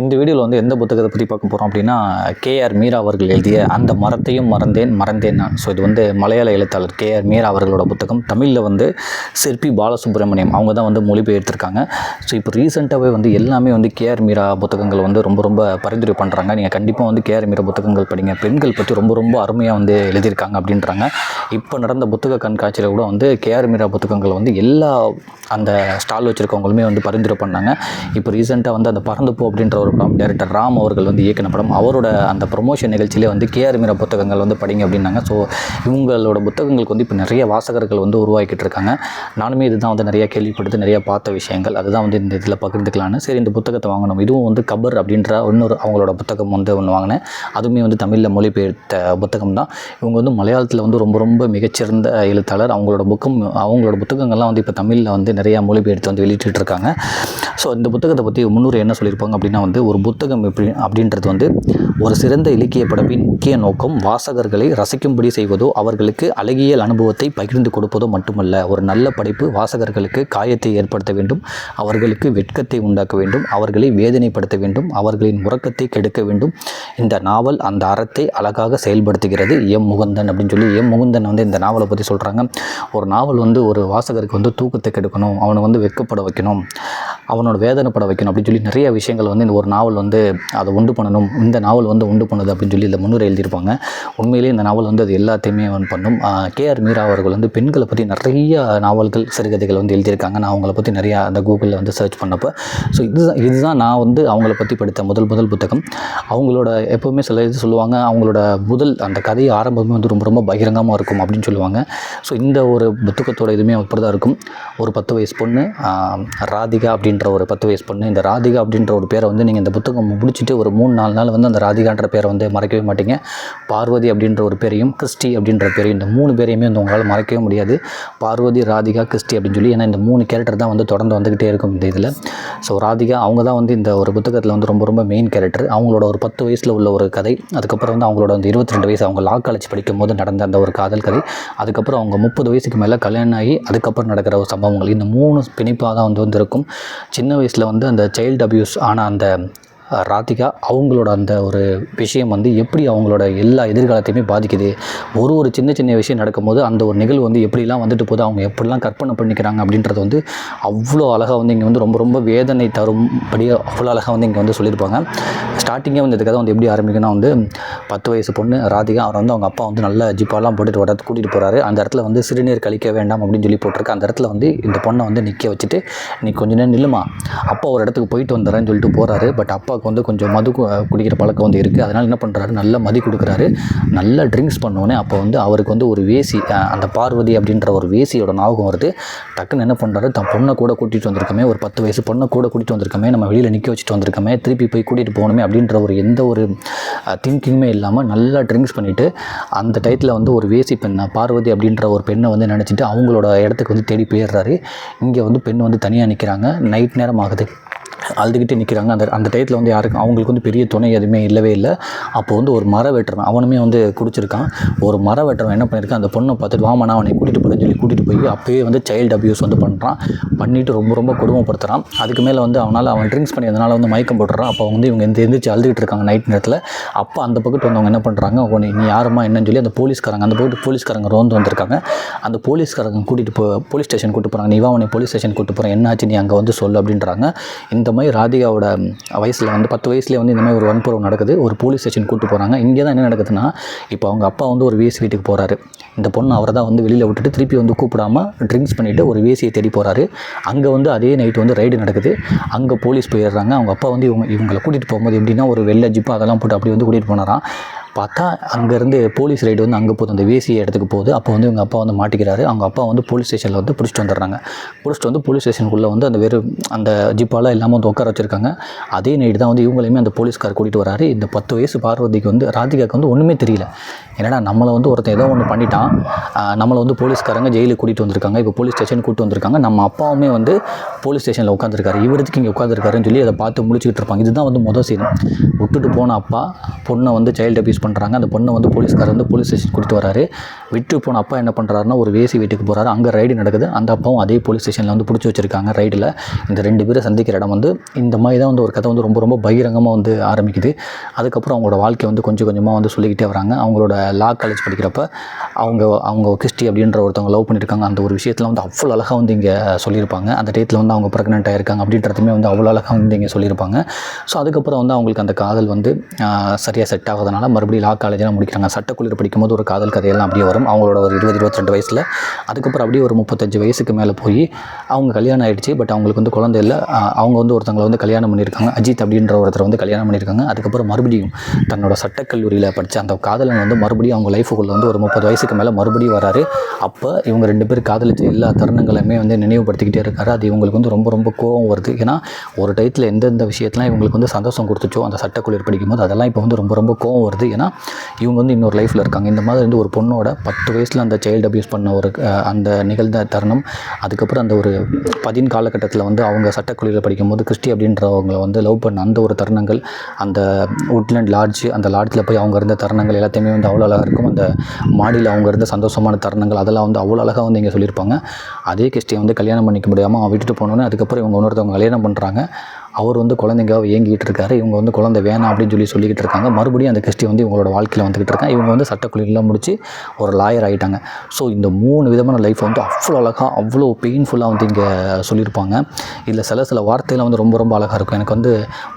இந்த வீடியோவில் வந்து எந்த புத்தகத்தை பற்றி பார்க்க போகிறோம் அப்படின்னா கேஆர் மீரா அவர்கள் எழுதிய அந்த மரத்தையும் மறந்தேன் மறந்தேன் நான் ஸோ இது வந்து மலையாள எழுத்தாளர் கேஆர் மீரா அவர்களோட புத்தகம். தமிழில் வந்து சிற்பி பாலசுப்ரமணியம் அவங்க தான் வந்து மொழிபெயர்த்திருக்காங்க. ஸோ இப்போ ரீசெண்டாகவே வந்து எல்லாமே வந்து கேஆர் மீரா புத்தகங்கள் வந்து ரொம்ப ரொம்ப பரிந்துரை பண்ணுறாங்க நீங்கள் கண்டிப்பாக வந்து கேஆர் மீரா புத்தகங்கள் படிங்க. பெண்கள் பற்றி ரொம்ப ரொம்ப அருமையாக வந்து எழுதியிருக்காங்க அப்படின்றாங்க. இப்போ நடந்த புத்தக கண்காட்சியில் கூட வந்து கேஆர் மீரா புத்தகங்கள் வந்து எல்லா அந்த ஸ்டால் வச்சுருக்கவங்களுமே வந்து பரிந்துரை பண்ணாங்க. இப்போ ரீசெண்டாக வந்து அந்த பறந்து போ அப்படின்ற ஒரு படம் டேரக்டர் ராம் அவர்கள் வந்து இயக்கின படம். அவரோட அந்த ப்ரொமோஷன் நிகழ்ச்சியிலே வந்து கேஆர் மீரா புத்தகங்கள் வந்து படிங்க அப்படின்னாங்க. ஸோ இவங்களோட புத்தகங்களுக்கு வந்து இப்போ நிறைய வாசகர்கள் வந்து உருவாக்கிட்டு இருக்காங்க. நானுமே இதுதான் வந்து நிறைய கேள்விப்பட்டு நிறைய பார்த்த விஷயங்கள். அதுதான் வந்து இந்த இதில் பகிர்ந்துக்கலான்னு சரி இந்த புத்தகத்தை வாங்கணும். இதுவும் வந்து கபர் அப்படின்ற இன்னொரு அவங்களோட புத்தகம் வந்து ஒன்று வாங்கினேன். அதுவுமே வந்து தமிழில் மொழிபெயர்த்த புத்தகம் தான். இவங்க வந்து மலையாளத்தில் வந்து ரொம்ப ரொம்ப மிகச்சிறந்த எழுத்தாளர். அவங்களோட புக்கம் அவங்களோட புத்தகங்கள்லாம் வந்து இப்போ தமிழில் வந்து நிறையா மொழிபெயர்த்து வந்து வெளியிட்டு இருக்காங்க ஸோ இந்த புத்தகத்தை பற்றி முன்னூறு என்ன சொல்லியிருப்பாங்க அப்படின்னா வந்து ஒரு புத்தகம் எப்படி அப்படின்றது வந்து ஒரு சிறந்த இலக்கிய படைப்பின் முக்கிய நோக்கம் வாசகர்களை ரசிக்கும்படி செய்வதோ அவர்களுக்கு அழகியல் அனுபவத்தை பகிர்ந்து கொடுப்பதோ மட்டுமல்ல ஒரு நல்ல படைப்பு வாசகர்களுக்கு காயத்தை ஏற்படுத்த வேண்டும் அவர்களுக்கு வெட்கத்தை உண்டாக்க வேண்டும் அவர்களை வேதனைப்படுத்த வேண்டும் அவர்களின் உறக்கத்தை கெடுக்க வேண்டும். இந்த நாவல் அந்த அறத்தை அழகாக செயல்படுத்துகிறது. எம் முகுந்தன் அப்படின்னு சொல்லி எம் முகுந்தன் வந்து இந்த நாவலை பற்றி சொல்கிறாங்க ஒரு நாவல் வந்து ஒரு வாசகருக்கு வந்து தூக்கத்தை கெடுக்கணும் அவனை வந்து வெட்கப்பட வைக்கணும் அவனோட வேதனைப்பட வைக்கணும் அப்படின்னு சொல்லி நிறைய விஷயங்கள் வந்து இந்த ஒரு நாவல் வந்து அதை உண்டு பண்ணணும் இந்த நாவல் வந்து உண்டு பண்ணுது அப்படின்னு சொல்லி இந்த முன்னுரை எழுதியிருப்பாங்க. உண்மையிலேயே இந்த நாவல் வந்து அது எல்லாத்தையுமே வந்து பண்ணும். கேஆர் மீரா அவர்கள் வந்து பெண்களை பற்றி நிறைய நாவல்கள் சிறுகதைகள் வந்து எழுதியிருக்காங்க. நான் அவங்கள பற்றி நிறையா அந்த கூகுளில் வந்து சர்ச் பண்ணப்போ. ஸோ இதுதான் இதுதான் நான் வந்து அவங்கள பற்றி படித்த முதல் முதல் புத்தகம். அவங்களோட எப்போவுமே சில இது சொல்லுவாங்க அவங்களோட முதல் அந்த கதை ஆரம்பமே வந்து ரொம்ப ரொம்ப பகிரங்கமாக இருக்கும் அப்படின்னு சொல்லுவாங்க. ஸோ இந்த ஒரு புத்தகத்தோட இதுவுமே அப்படி தான் இருக்கும். ஒரு பத்து வயசு பொண்ணு ராதிகா அப்படின்ற ஒரு பத்து வயசு பொண்ணு இந்த ராதிகா அப்படின்ற ஒரு பேரை வந்து நீங்கள் இந்த புத்தகம் முடிச்சுட்டு ஒரு மூணு நாலு நாள் வந்து அந்த ராதிகான்ற பேரை வந்து மறக்கவே மாட்டீங்க. பார்வதி அப்படின்ற ஒரு பேரையும் கிறிஸ்டி அப்படின்ற பேரையும் இந்த மூணு பேரையுமே வந்து உங்களால் மறக்கவே முடியாது. பார்வதி ராதிகா கிறிஸ்டி அப்படின்னு சொல்லி ஏன்னா இந்த மூணு கேரக்டர் தான் வந்து தொடர்ந்து வந்துக்கிட்டே இருக்கும் இந்த இதில். ஸோ ராதிகா அவங்க தான் வந்து இந்த ஒரு புத்தகத்தில் வந்து ரொம்ப ரொம்ப மெயின் கேரக்டர் அவங்களோட ஒரு பத்து வயசில் உள்ள ஒரு கதை அதுக்கப்புறம் வந்து அவங்களோட வந்து இருபத்தி ரெண்டு வயசு அவங்க லா காலேஜ் படிக்கும் போது நடந்த அந்த ஒரு காதல் கதை அதுக்கப்புறம் அவங்க முப்பது வயசுக்கு மேலே கல்யாணம் ஆகி அதுக்கப்புறம் நடக்கிற ஒரு சம்பவங்கள். இந்த மூணு பிணைப்பாக தான் வந்து வந்திருக்கும். சின்ன வயசில் வந்து அந்த சைல்டு அபியூஸ் ஆனால் அந்த ராதிகா அவங்களோட அந்த ஒரு விஷயம் வந்து எப்படி அவங்களோட எல்லா எதிர்காலத்தையுமே பாதிக்குது? ஒரு ஒரு சின்ன சின்ன விஷயம் நடக்கும்போது அந்த ஒரு நிகழ்வு வந்து எப்படிலாம் வந்துட்டு போகுது? அவங்க எப்படிலாம் கற்பனை பண்ணிக்கிறாங்க அப்படின்றது வந்து அவ்வளோ அழகாக வந்து இங்கே வந்து ரொம்ப ரொம்ப வேதனை தரும்படியாக அவ்வளோ அழகாக வந்து இங்கே வந்து சொல்லியிருப்பாங்க. ஸ்டார்டிங்கே வந்து இதுக்காக வந்து எப்படி ஆரம்பிக்குன்னா வந்து பத்து வயசு பொண்ணு ராதிகா அவர் வந்து அவங்க அப்பா வந்து நல்ல ஜிப்பாலாம் போட்டுட்டு ஒரு கூட்டிகிட்டு போகிறாரு அந்த இடத்துல வந்து சிறுநீர் கழிக்க வேண்டாம் அப்படின்னு சொல்லி போட்டிருக்கு. அந்த இடத்துல வந்து இந்த பொண்ணை வந்து நிற்க வச்சுட்டு நீ கொஞ்ச நேரம் நில்லுமா? அப்பா ஒரு இடத்துக்கு போயிட்டு வந்துடுறேன்னு சொல்லிட்டு போகிறாரு பட் அப்பா அப்பாவுக்கு வந்து கொஞ்சம் மது குடிக்கிற பழக்கம் வந்து இருக்குது அதனால் என்ன பண்ணுறாரு நல்ல மதி கொடுக்குறாரு. நல்லா ட்ரிங்க்ஸ் பண்ணோன்னே அப்போ வந்து அவருக்கு வந்து ஒரு வேசி அந்த பார்வதி அப்படின்ற ஒரு வேசியோட ஞாபகம் வருது. டக்குன்னு என்ன பண்ணுறாரு தன் பொண்ணை கூட கூட்டிகிட்டு வந்திருக்கமே. ஒரு பத்து வயசு பொண்ணை கூட கூட்டிகிட்டு வந்திருக்கமே. நம்ம வெளியில் நிற்க வச்சுட்டு வந்திருக்கமே. திருப்பி போய் கூட்டிகிட்டு போகணுமே அப்படின்ற ஒரு எந்த ஒரு திங்கிங்குமே இல்லாமல் நல்லா ட்ரிங்க்ஸ் பண்ணிவிட்டு அந்த டயத்தில் வந்து ஒரு வேசி பெண்ணை பார்வதி அப்படின்ற ஒரு பெண்ணை வந்து நினச்சிட்டு அவங்களோட இடத்துக்கு வந்து தேடி போயிடுறாரு. இங்கே வந்து பெண் வந்து தனியாக நிற்கிறாங்க நைட் நேரம் ஆகுது. அழுதுகிட்டே நிற்கிறாங்க அந்த அந்த டயத்தில் வந்து யாருக்கும் அவங்களுக்கு வந்து பெரிய துணை எதுவுமே இல்லவே இல்லை. அப்போ வந்து ஒரு மர வெட்டுறவன் அவனுமே வந்து குடிச்சிருக்கான். ஒரு மர வெட்டுறவன் என்ன பண்ணியிருக்கான் அந்த பொண்ணை பார்த்துட்டு வாமா நான் அவனை கூட்டிகிட்டு போகிறேன்னு சொல்லி கூட்டிகிட்டு போய் அப்போயே வந்து சைல்டு அப்யூஸ் வந்து பண்ணுறான் பண்ணிட்டு ரொம்ப ரொம்ப கொடுமைப்படுத்துகிறான் அதுக்கு மேலே வந்து அவனால் அவன் ட்ரிங்க்ஸ் பண்ணியதுனால வந்து மயக்கம் போட்டுறான். அப்போ வந்து இவங்க எந்த எந்திரிச்சு அழுதுகிட்டு இருக்காங்க நைட் நேரத்தில். அப்போ அந்த பக்கத்து வந்தவங்க என்ன பண்ணுறாங்க உன்னை நீ யாருமா என்னன்னு சொல்லி அந்த போலீஸ்காரங்க அந்த பக்கத்து போலீஸ்காரங்க ரோந்து வந்திருக்காங்க. அந்த போலீஸ்காரங்க கூட்டிகிட்டு போ போலீஸ் ஸ்டேஷன் கூட்டு போகிறாங்க நீ வா உன்னை போலீஸ் ஸ்டேஷன் கூட்டு போகிறேன் என்னாச்சு நீ அங்கே வந்து சொல்லு அப்படின்றாங்க. இந்த மாதிரி ராதிகாவோட வயசில் வந்து பத்து வயசுலேயே வந்து இந்த மாதிரி ஒரு வன்புறம் நடக்குது. ஒரு போலீஸ் ஸ்டேஷன் கூட்டு போகிறாங்க இங்கே தான் என்ன நடக்குதுன்னா இப்போ அவங்க அப்பா வந்து ஒரு வேசி வீட்டுக்கு போகிறாரு இந்த பொண்ணு அவரை தான் வந்து வெளியில் விட்டுட்டு திருப்பி வந்து கூப்பிடாம ட்ரிங்க்ஸ் பண்ணிவிட்டு ஒரு வேசியை தேடி போகிறாரு அங்கே வந்து அதே நைட்டு வந்து ரைடு நடக்குது. அங்கே போலீஸ் போயிடுறாங்க. அவங்க அப்பா வந்து இவங்க இவங்களை கூட்டிகிட்டு போகும்போது எப்படின்னா ஒரு வெள்ளை ஜிப்பு அதெல்லாம் போட்டு அப்படி வந்து கூட்டிகிட்டு போனாராம். பார்த்தா அங்கேருந்து போலீஸ் ரைடு வந்து அங்கே போகுது. அந்த வேசி இடத்துக்கு போகுது. அப்போ வந்து இவங்க அப்பா வந்து மாட்டிக்கிறாரு. அவங்க அப்பா வந்து போலீஸ் ஸ்டேஷனில் வந்து பிடிச்சிட்டு வந்துடுறாங்க. பிடிச்சிட்டு வந்து போலீஸ் ஸ்டேஷனுக்குள்ளே வந்து அந்த வெறும் அந்த ஜிப்பாலாம் இல்லாமல் வந்து உட்கார வச்சுருக்காங்க. அதே நைட்டு தான் வந்து இவங்களையுமே அந்த போலீஸ்கார் கூட்டிகிட்டு வராரு. இந்த பத்து வயசு பார்வதிக்கு வந்து ராதிகாவுக்கு வந்து ஒன்றுமே தெரியல. என்னடா நம்மளை வந்து ஒருத்தன் ஏதோ ஒன்று பண்ணிட்டான். நம்மளை வந்து போலீஸ்காரங்க ஜெயிலுக்கு கூட்டிகிட்டு வந்திருக்காங்க. இப்போ போலீஸ் ஸ்டேஷன் கூட்டு வந்திருக்காங்க. நம்ம அப்பாவுமே வந்து போலீஸ் ஸ்டேஷனில் உட்காந்துருக்காரு இவருக்கு இங்கே உட்காந்துருக்காருன்னு சொல்லி அதை பார்த்து முடிச்சுக்கிட்டு இருப்பாங்க. இதுதான் வந்து முதல் சீன் விட்டுட்டு போன அப்பா பொண்ணை வந்து சைல்டு அபியூஸ் பண்ணுறாங்க அந்த பொண்ணை வந்து போலீஸ்காரர் வந்து போலீஸ் ஸ்டேஷன் கூட்டிட்டு வராரு. விட்டு போன அப்பா என்ன பண்ணுறாருன்னா ஒரு வேசி வீட்டுக்கு போகிறாரு அங்கே ரைடு நடக்குது. அந்த அப்பாவும் அதே போலீஸ் ஸ்டேஷனில் வந்து பிடிச்சி வச்சிருக்காங்க ரைடில் இந்த ரெண்டு பேரும் சந்திக்கிற இடம் வந்து இந்த மாதிரி தான் வந்து ஒரு கதை வந்து ரொம்ப ரொம்ப பகிரங்கமாக வந்து ஆரம்பிக்குது. அதுக்கப்புறம் அவங்களோட வாழ்க்கை வந்து கொஞ்சம் கொஞ்சமாக வந்து சொல்லிக்கிட்டே வராங்க. அவங்களோட லா காலேஜ் படிக்கிறப்ப அவங்க அவங்க கிறிஸ்டி அப்படின்ற ஒருத்தவங்க லவ் பண்ணியிருக்காங்க அந்த ஒரு விஷயத்தில் வந்து அவ்வளோ அழகாக வந்து இங்கே சொல்லியிருப்பாங்க. அந்த டேத்தில் வந்து அவங்க ப்ரெக்னென்ட் ஆகிருக்காங்க அப்படின்றதுமே வந்து அவ்வளோ அழகாக வந்து இங்கே சொல்லியிருப்பாங்க. ஸோ அதுக்கப்புறம் வந்து அவங்களுக்கு அந்த காதல் வந்து சரியாக செட் ஆகாதனால மறுபடியும் லா காலேஜெலாம் முடிக்கிறாங்க. சட்டக்குளிர் படிக்கும்போது ஒரு காதல் கதையெல்லாம் அப்படியே வரும். அவங்களோட ஒரு இருபது இருபத்திரெண்டு வயசில். அதுக்கப்புறம் அப்படியே ஒரு முப்பத்தஞ்சு வயசுக்கு மேலே போய் அவங்க கல்யாணம் ஆகிடுச்சு பட் அவங்களுக்கு வந்து குழந்தை இல்லை. அவங்க வந்து ஒருத்தவங்களை வந்து கல்யாணம் பண்ணியிருக்காங்க. அஜித் அப்படின்ற ஒருத்தர் வந்து கல்யாணம் பண்ணியிருக்காங்க. அதுக்கப்புறம் மறுபடியும் தன்னோட சட்டக்கல்லூரியில் படித்த அந்த காதலன் வந்து மறுபடியும் அவங்க லைஃபுக்குள்ளே வந்து ஒரு முப்பது வயசுக்கு மேலே மறுபடியும் வராரு. அப்போ இவங்க ரெண்டு பேர் காதலிச்ச எல்லா தருணங்களுமே வந்து நினைவுபடுத்திக்கிட்டே இருக்காரு. அது இவங்களுக்கு வந்து ரொம்ப ரொம்ப கோவம் வருது. ஏன்னா ஒரு டயத்தில் எந்தெந்த விஷயத்தெலாம் இவங்களுக்கு வந்து சந்தோஷம் கொடுத்துச்சோ அந்த சட்டக்குளிர் படிக்கும்போது அதெல்லாம் இப்போ வந்து ரொம்ப ரொம்ப கோவம் வருது. ஏன்னா இவங்க வந்து இன்னொரு லைஃப்பில் இருக்காங்க. இந்த மாதிரி வந்து ஒரு பொண்ணோட பத்து வயசில் அந்த சைல்டு அப்யூஸ் பண்ண ஒரு அந்த நிகழ்ந்த தருணம் அதுக்கப்புறம் அந்த ஒரு பதின் காலகட்டத்தில் வந்து அவங்க சட்டக்குழுவில் படிக்கும்போது கிறிஸ்டி அப்படின்றவங்கள வந்து லவ் பண்ண அந்த ஒரு தருணங்கள் அந்த உட்லேண்ட் லாட்ஜ் அந்த லாட்ஜில் போய் அவங்க இருந்த தருணங்கள் எல்லாத்தையுமே வந்து அவ்வளோ அவ்வளோ அழகாக இருக்கும். அந்த மாடியில் அவங்க இருந்த சந்தோஷமான தருணங்கள் அதெல்லாம் வந்து அவ்வளோ அழகாக வந்து இங்கே சொல்லியிருப்பாங்க. அதே கிறிஸ்டியை வந்து கல்யாணம் பண்ணிக்க முடியாமல் அவன் விட்டுட்டு போனோன்னே அதுக்கப்புறம் இவங்க இன்னொருத்தவங்க கல்யாணம் பண்ணுறாங்க அவர் வந்து குழந்தைங்காக இயங்கிட்டு இருக்காரு. இவங்க வந்து குழந்தை வேணாம் அப்படின்னு சொல்லி சொல்லிக்கிட்டு இருக்காங்க. மறுபடியும் அந்த கிறிஸ்டி வந்து இவங்களோட வாழ்க்கையில் வந்துக்கிட்டு இருக்காங்க. இவங்க வந்து சட்டக்குழியெல்லாம் முடிச்சு ஒரு லாயர் ஆகிட்டாங்க ஸோ இந்த மூணு விதமான லைஃப் வந்து அவ்வளோ அழகாக அவ்வளோ பெயின்ஃபுல்லாக வந்து இங்கே சொல்லியிருப்பாங்க. இதில் சில சில வார்த்தையெல்லாம் வந்து ரொம்ப ரொம்ப அழகாக இருக்கும். எனக்கு வந்து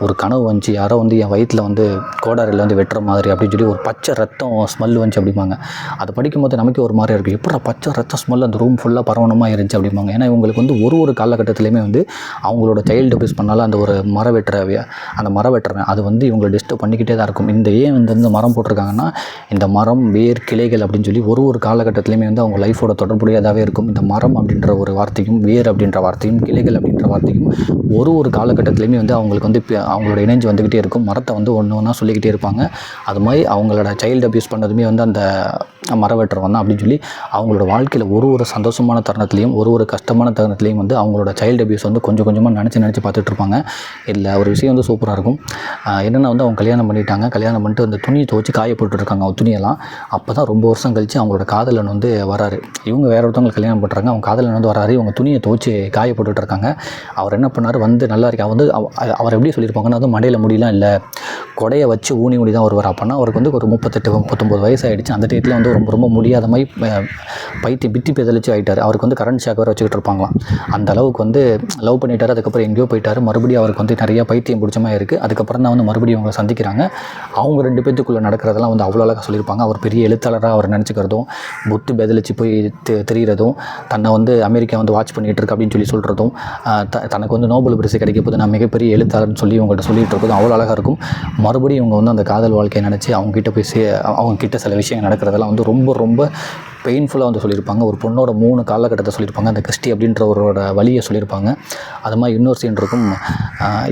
ஒரு கனவு வந்துச்சு. யாரோ வந்து என் வயிற்றில் வந்து கோடாரியில் வந்து வெட்டுற மாதிரி அப்படின்னு சொல்லி ஒரு பச்சை ரத்தம் ஸ்மெல் வந்துச்சு அப்படிம்பாங்க. அதை படிக்கும்போது நமக்கு ஒரு மாதிரி இருக்கும் எப்படா பச்சை ரத்த ஸ்மெல் அந்த ரூம் ஃபுல்லாக பரவணமாக இருந்துச்சு அப்படிம்பாங்க. ஏன்னா இவங்களுக்கு வந்து ஒரு ஒரு காலகட்டத்துலேயுமே வந்து அவங்களோட சைல்டு அபியூஸ் பண்ணாலும் அந்த ஒரு மரம் வெட்டுற அந்த மரம் வெட்டுறவன் அது வந்து இவங்களை டிஸ்டர்ப் பண்ணிக்கிட்டே தான் இருக்கும். இந்த ஏன் வந்து இந்த மரம் போட்டிருக்காங்கன்னா இந்த மரம் வேர் கிளைகள் அப்படின்னு சொல்லி ஒரு ஒரு காலகட்டத்திலையுமே வந்து அவங்க லைஃபோட தொடர்புடையதாகவே இருக்கும். இந்த மரம் அப்படின்ற ஒரு வார்த்தையும் வேர் அப்படின்ற வார்த்தையும் கிளைகள் அப்படின்ற வார்த்தையும் ஒரு ஒரு காலகட்டத்திலையுமே வந்து அவங்களுக்கு வந்து அவங்களோட இணைஞ்சு வந்துக்கிட்டே இருக்கும். மரத்தை வந்து ஒன்று ஒன்றா சொல்லிக்கிட்டே இருப்பாங்க. அது மாதிரி அவங்களோட சைல்டு அப்யூஸ் பண்ணதுமே வந்து அந்த மரம் வந்தால் தான் அப்படின்னு சொல்லி அவங்களோட வாழ்க்கையில் ஒரு ஒரு சந்தோஷமான தருணத்துலையும் ஒரு ஒரு கஷ்டமான தருணத்துலையும் வந்து அவங்களோட சைல்டு அபியூஸ் வந்து கொஞ்சம் கொஞ்சமாக நினச்சி நினச்சி பார்த்துட்ருப்பாங்க இல்லை இதில் ஒரு விஷயம் வந்து சூப்பராக இருக்கும். என்னென்னா வந்து அவங்க கல்யாணம் பண்ணிட்டாங்க கல்யாணம் பண்ணிட்டு அந்த துணியை துவச்சி காய போட்டுருக்காங்க அவங்க துணியெல்லாம். அப்போ தான் ரொம்ப வருஷம் கழித்து அவங்களோட காதலன் வந்து வராரு. இவங்க வேற ஒருத்தவங்களுக்கு கல்யாணம் பண்ணுறாங்க அவங்க காதலன் வந்து வராரு. இவங்க துணியை துவச்சி காய போட்டுட்ருக்காங்க. அவர் என்ன பண்ணார்? வந்து நல்லா இருக்கு? அவர் வந்து அவ- அவர் எப்படி சொல்லியிருப்பாங்கன்னா வந்து மடையில் முடியலாம் இல்லை. கொடையை வச்சு ஊனி ஊனி தான் வருவார். அப்போனா அவருக்கு வந்து ஒரு முப்பத்தெட்டு முப்பத்தொம்பது வயசு ஆகிடுச்சு அந்த டேட்டில் வந்து ரொம்ப ரொம்ப முடியாத மாதிரி பைத்தி பைத்தியம் பித்தி பெதலிச்சு ஆகிட்டார் அவருக்கு வந்து கரண்ட் ஷாக் வேறு வச்சுக்கிட்டு இருப்பாங்களாம். அந்த அளவுக்கு வந்து லவ் பண்ணிட்டார். அதுக்கப்புறம் எங்கேயோ போயிட்டார். மறுபடியும் அவருக்கு வந்து நிறைய பைத்தியம் பிடிச்ச மாதிரி இருக்குது அதுக்கப்புறம் தான் வந்து மறுபடியும் அவங்களை சந்திக்கிறாங்க. அவங்க ரெண்டு பேத்துக்குள்ளே நடக்கிறதெல்லாம் வந்து அவ்வளோ அழகாக சொல்லியிருப்பாங்க. அவர் பெரிய எழுத்தாளராக அவர் நினச்சிக்கிறதும் புத்து பெதலிச்சு போய் தெ தெரிகிறதும் தன்னை வந்து அமெரிக்கா வந்து வாட்ச் பண்ணிகிட்டு இருக்கு அப்படின்னு சொல்லி சொல்கிறதும் த தனக்கு வந்து நோபல் பரிசு கிடைக்க போது நான் மிகப்பெரிய எழுத்தாளர்னு சொல்லி இவங்கள்ட்ட சொல்லிட்டு இருக்கிறதும் அவ்வளோ அழகாக இருக்கும். மறுபடியும் இவங்க வந்து அந்த காதல் வாழ்க்கையை நினச்சி அவங்க கிட்ட போய் சே அவங்க கிட்ட சில விஷயங்கள் நடக்கிறதெல்லாம் வந்து ரொம்ப ரொம்ப பெயின்ஃபுல்லாக வந்து சொல்லியிருப்பாங்க. ஒரு பொண்ணோட மூணு காலகட்டத்தை சொல்லியிருப்பாங்க. அந்த கிறிஸ்டி அப்படின்றவரோட வழியை சொல்லியிருப்பாங்க. அது மாதிரி இன்னொரு சீன் இருக்கும்.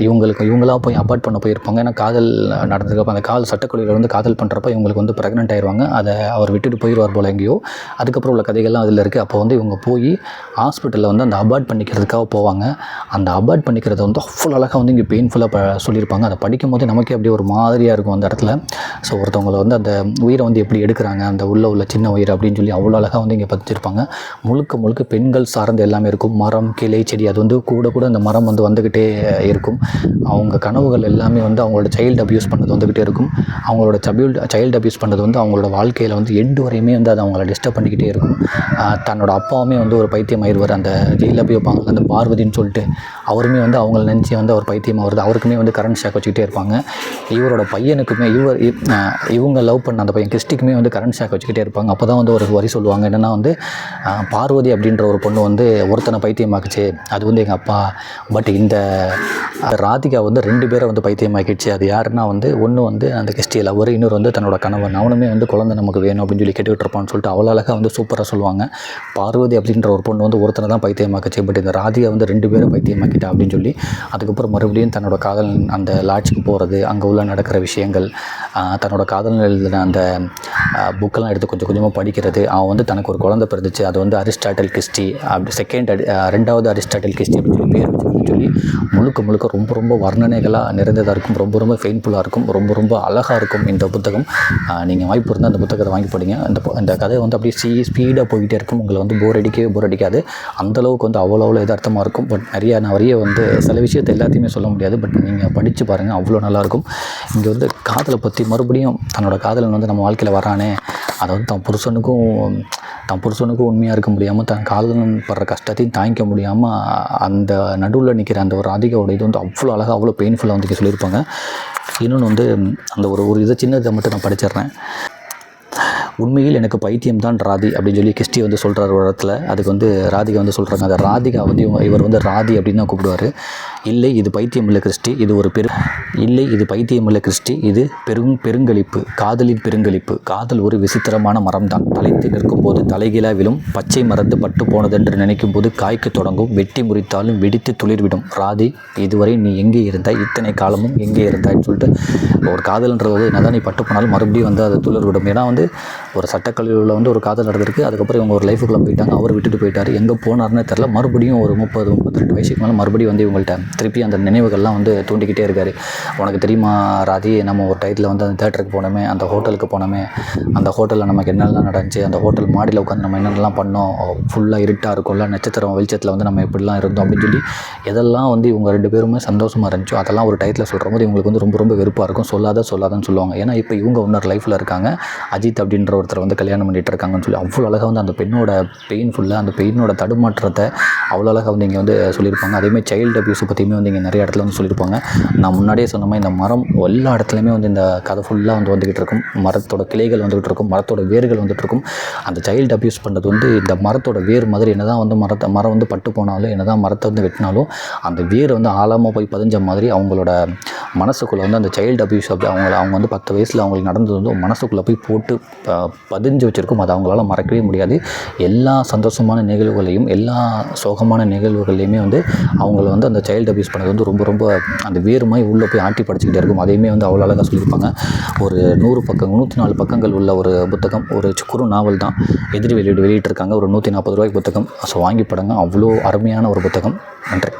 இவங்களுக்கு இவங்களா போய் அபார்ட் பண்ண போயிருப்பாங்க. ஏன்னா காதல் நடந்ததுக்கப்புறம் அந்த காதல் சட்டக்கல்லூரியில் வந்து காதல் பண்ணுறப்ப இவங்களுக்கு வந்து ப்ரெக்னென்ட் ஆயிடுவாங்க அதை அவர் விட்டுட்டு போயிடுவார் போல எங்கேயோ. அதுக்கப்புறம் உள்ள கதைகள்லாம் அதில் இருக்குது அப்போ வந்து இவங்க போய் ஹாஸ்பிட்டலில் வந்து அந்த அபார்ட் பண்ணிக்கிறதுக்காக போவாங்க. அந்த அபார்ட் பண்ணிக்கிறத வந்து அவ்வளோ அழகாக வந்து இங்கே பெயின்ஃபுல்லாக ப சொல்லியிருப்பாங்க. அதை படிக்கும் போது நமக்கே அப்படியே ஒரு மாதிரியாக இருக்கும் அந்த இடத்துல. ஸோ ஒருத்தவங்களை வந்து அந்த உயிரை வந்து எப்படி எடுக்கிறாங்க? அந்த உள்ள உள்ள சின்ன உயிர் அப்படின்னு சொல்லி அவ்வளோ அழகாக வந்து இங்கே பதிச்சிருப்பாங்க. முழுக்க முழுக்க பெண்கள் சார்ந்து எல்லாமே இருக்கும். மரம் கிளை செடி அது வந்து கூட கூட அந்த மரம் வந்து வந்துக்கிட்டே இருக்கும். அவங்க கனவுகள் எல்லாமே வந்து அவங்களோட சைல்டு அப்யூஸ் பண்ணது வந்துக்கிட்டே இருக்கும். அவங்களோட சபியூல் சைல்டு அப்யூஸ் பண்ணது வந்து அவங்களோட வாழ்க்கையில் வந்து எண்டு வரையுமே வந்து அது அவங்கள டிஸ்டர்ப் பண்ணிக்கிட்டே இருக்கும். தன்னோட அப்பாவுமே வந்து ஒரு பைத்தியம் ஆயிடுவார் அந்த ஜெயிலில் போய் வைப்பாங்க அந்த பார்வதின்னு சொல்லிட்டு அவருமே வந்து அவங்கள நினச்சி வந்து அவர் பைத்தியம் வருது அவருக்குமே வந்து கரண்ட் ஷாக் வச்சுக்கிட்டே இருப்பாங்க. இவரோட பையனுக்குமே இவர் இ- இவங்க லவ் பண்ண அந்த பையன் கிறிஸ்டிக்குமே வந்து கரண்ட் ஷாக் வச்சுக்கிட்டே இருப்பாங்க. அப்போ தான் வந்து ஒரு வரி சொல்லுவாங்க. என்னென்னா வந்து பார்வதி அப்படின்ற ஒரு பொண்ணு வந்து ஒருத்தனை பைத்தியமாக்குச்சு. அது வந்து எங்கள் அப்பா. பட் இந்த ராதிகா வந்து ரெண்டு பேரை வந்து பைத்தியமாக்கிடுச்சு. அது யாருன்னா வந்து ஒன்று வந்து அந்த கிறிஸ்டி லவர் இன்னொரு வந்து தன்னோட கணவன். அவனுமே வந்து குழந்தை நமக்கு வேணும் அப்படின்னு சொல்லி கேட்டுக்கிட்டு இருப்பான்னு சொல்லிட்டு அவ்வளோ அழகாக வந்து சூப்பராக சொல்லுவாங்க. பார்வதி அப்படின்ற ஒரு பொண்ணு வந்து ஒருத்தனை தான் பைத்தியமாக்குச்சு. பட் இந்த ராதிகா வந்து ரெண்டு பேரும் பைத்தியமாக்கிட்டா அப்படின்னு சொல்லி அதுக்கப்புறம் மறுபடியும் தன்னோட காதல் அந்த லாட்ஜுக்கு போகிறது அங்கே உள்ள நடக்கிற விஷயங்கள் தன்னோட காதல் எழுதின அந்த புக்கெல்லாம் எடுத்து கொஞ்சம் கொஞ்சமாக படிக்கிறது அவன் வந்து தனக்கு ஒரு குழந்தை பிறந்துச்சு. அது வந்து அரிஸ்டாட்டில் கிறிஸ்டி அப்படி செகண்ட் ரெண்டாவது அரிஸ்டாட்டில் கிறிஸ்டி அப்படின்னு சொல்லி பேர் வச்சு அப்படின்னு சொல்லி முழுக்க முழுக்க ரொம்ப ரொம்ப வர்ணனைகளாக நிறைந்ததாக இருக்கும். ரொம்ப ரொம்ப பெயின்ஃபுல்லாக இருக்கும். ரொம்ப ரொம்ப அழகாக இருக்கும் இந்த புத்தகம். நீங்கள் வாய்ப்பு இருந்தால் அந்த புத்தகத்தை வாங்கி போடுங்க. அந்த பு- கதை வந்து அப்படியே ஸ்பீ ஸ்பீடாக போய்கிட்டே இருக்கும். உங்களை வந்து போர் அடிக்கவே போர் அடிக்காது. அந்தளவுக்கு வந்து அவ்வளோ அவ்வளோ எதார்த்தமாக இருக்கும். பட் நிறைய நிறைய வந்து சில விஷயத்தை எல்லாத்தையுமே சொல்ல முடியாது. பட் நீங்கள் படித்து பாருங்கள் அவ்வளோ நல்லாயிருக்கும் இங்கே வந்து காதலை பற்றி மறுபடியும் தன்னோட காதலன் வந்து நம்ம வாழ்க்கையில் வரானே. அதை வந்து தன் புருஷனுக்கும் தன் புருஷனுக்கும் உண்மையாக இருக்க முடியாமல் தன் காதலன் படுற கஷ்டத்தையும் தாங்கிக்க முடியாமல் அந்த நடுவில் நிற்கிற அந்த ஒரு ராதிகாவோட இது வந்து அவ்வளோ அழகாக அவ்வளோ பெயின்ஃபுல்லாக வந்து சொல்லியிருப்பாங்க. இன்னொன்று வந்து அந்த ஒரு ஒரு இதை சின்னதை மட்டும் நான் படிச்சிடுறேன். உண்மையில் எனக்கு பைத்தியம் தான் ராதி அப்படின்னு சொல்லி கிறிஸ்டி வந்து சொல்கிறார் ஒரு இடத்துல. அதுக்கு வந்து ராதிகா வந்து சொல்கிறாங்க அந்த ராதிகா வந்து இவர் வந்து ராதி அப்படின்னு தான் கூப்பிடுவார். இல்லை இது பைத்தியம் இல்லை கிறிஸ்டி இது ஒரு பெரு இல்லை இது பைத்தியம் இல்லை கிறிஸ்டி இது பெரும் பெருங்களிப்பு காதலின் பெருங்களிப்பு காதல் ஒரு விசித்திரமான மரம் தான் தலைத்து நிற்கும்போது தலைகீழா விழும் பச்சை மறந்து பட்டு போனதென்று நினைக்கும் போது காய்க்க தொடங்கும் வெட்டி முறித்தாலும் வெடித்து துளிர்விடும். ராதி இதுவரை நீ எங்கே இருந்தாய்? இத்தனை காலமும் எங்கே இருந்தாய்ன்னு சொல்லிட்டு ஒரு காதல்ன்றது என்னதான் நீ பட்டு போனாலும் மறுபடியும் வந்து அது துளிர் விடும் ஏன்னா வந்து ஒரு சட்டக்கல்லூரியில் வந்து ஒரு காதல் நடந்திருக்கு அதுக்கப்புறம் இவங்க ஒரு லைஃபுக்குள்ளே போயிட்டாங்க அவர் விட்டுட்டு போயிட்டார். எங்கே போனார்னே தெரில மறுபடியும் ஒரு முப்பது முப்பத்திரெண்டு வயசுக்கு மேலே மறுபடியும் வந்து இவங்கள்ட்ட திருப்பி அந்த நினைவுகள்லாம் வந்து தூண்டிக்கிட்டே இருக்காரு. உனக்கு தெரியுமா ராதி நம்ம ஒரு டயத்தில் வந்து அந்த தேட்டருக்கு போனோமே அந்த ஹோட்டலுக்கு போனோமே அந்த ஹோட்டலில் நமக்கு என்னெல்லாம் நடந்துச்சு அந்த ஹோட்டல் மாடியில் உட்காந்து நம்ம என்னென்னலாம் பண்ணோம் ஃபுல்லாக இருட்டாக இருக்கும்ல நட்சத்திரம் வெளிச்சத்தில் வந்து நம்ம எப்படிலாம் இருந்தோம் அப்படின்னு சொல்லி எதெல்லாம் வந்து இவங்க ரெண்டு பேருமே சந்தோஷமாக இருந்துச்சோ அதெல்லாம் ஒரு டயத்தில் சொல்கிற போது இவங்களுக்கு வந்து ரொம்ப ரொம்ப வெறுப்பாக இருக்கும். சொல்லாத சொல்லாதன்னு சொல்லுவாங்க. ஏன்னா இப்போ இவங்க இன்னொரு லைஃப்பில் இருக்காங்க. அஜித் அப்படின்ற ஒருத்தர் வந்து கல்யாணம் பண்ணிட்டு இருக்காங்கன்னு சொல்லி அவ்வளோ அழகாக வந்து அந்த பெண்ணோட பெயின்ஃபுல்லாக அந்த பெயினோட தடுமாற்றத்தை அவ்வளோ அழகாக வந்து இங்கே வந்து சொல்லியிருப்பாங்க. அதேமாதிரி சைல்டு அபியூஸை எல்லாத்தையுமே வந்து இங்கே நிறைய இடத்துல வந்து சொல்லியிருப்பாங்க. நான் முன்னாடியே சொன்ன மாதிரி இந்த மரம் எல்லா இடத்துலையுமே வந்து இந்த கதை ஃபுல்லாக வந்து வந்துக்கிட்டு இருக்கும். மரத்தோட கிளைகள் வந்துகிட்டு இருக்கும். மரத்தோட வேர்கள் வந்துகிட்டு இருக்கும். அந்த சைல்டு அப்யூஸ் பண்ணுறது வந்து இந்த மரத்தோட வேர் மாதிரி என்னதான் வந்து மரத்தை மரம் வந்து பட்டு போனாலும் என்னதான் மரத்தை வந்து வெட்டினாலும் அந்த வேர் வந்து ஆழமாக போய் பதிஞ்ச மாதிரி அவங்களோட மனசுக்குள்ளே வந்து அந்த சைல்டு அப்யூஸ் அப்படி அவங்கள அவங்க வந்து பத்து வயசில் அவங்களுக்கு நடந்தது வந்து மனசுக்குள்ளே போய் போட்டு ப- பதிஞ்சு வச்சுருக்கும். அது அவங்களால மறக்கவே முடியாது. எல்லா சந்தோஷமான நிகழ்வுகளையும் எல்லா சோகமான நிகழ்வுகளையுமே வந்து அவங்கள வந்து அந்த சைல்டு அபியூஸ் பண்ணது வந்து ரொம்ப ரொம்ப அந்த வேறுமாய் உள்ளே போய் ஆட்டி படிச்சுக்கிட்டே இருக்கும். அதையுமே வந்து அவ்வளோ அழகாக சொல்லியிருப்பாங்க. ஒரு நூறு பக்கம் நூற்றி நாலு பக்கங்கள் உள்ள ஒரு புத்தகம் ஒரு குறு நாவல் தான் எதிரி வெளியீடு வெளியிட்டிருக்காங்க. ஒரு நூற்றி நாற்பது ரூபாய்க்கு புத்தகம். ஸோ வாங்கி படங்க. அவ்வளோ அருமையான ஒரு புத்தகம். நன்றி.